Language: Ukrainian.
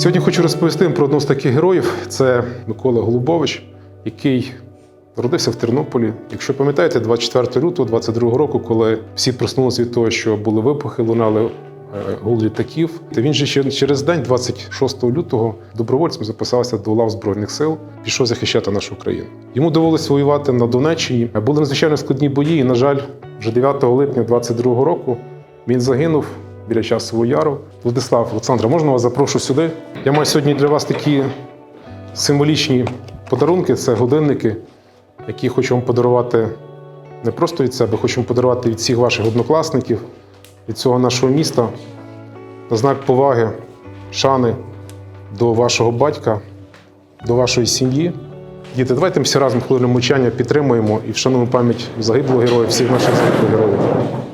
Сьогодні хочу розповісти про одного з таких героїв. Це Микола Голубович, який народився в Тернополі. Якщо пам'ятаєте, 24 лютого 22 року, коли всі проснулися від того, що були вибухи, лунали е, гул літаків. Та він же ще через день, 26 лютого, добровольцем записався до лав Збройних сил, пішов захищати нашу країну. Йому довелося воювати на Донеччині. Були надзвичайно складні бої, і, на жаль, вже 9 липня 22 року він загинув біля часового яру. Владислав Олександра, можна вас запрошу сюди? Я маю сьогодні для вас такі символічні подарунки це годинники, які хочу вам подарувати не просто від себе, хочу вам подарувати від всіх ваших однокласників, від цього нашого міста на знак поваги, шани до вашого батька, до вашої сім'ї. Діти, давайте всі разом хвилину мовчання підтримуємо і вшануємо пам'ять загиблого героя, всіх наших загиблих героїв.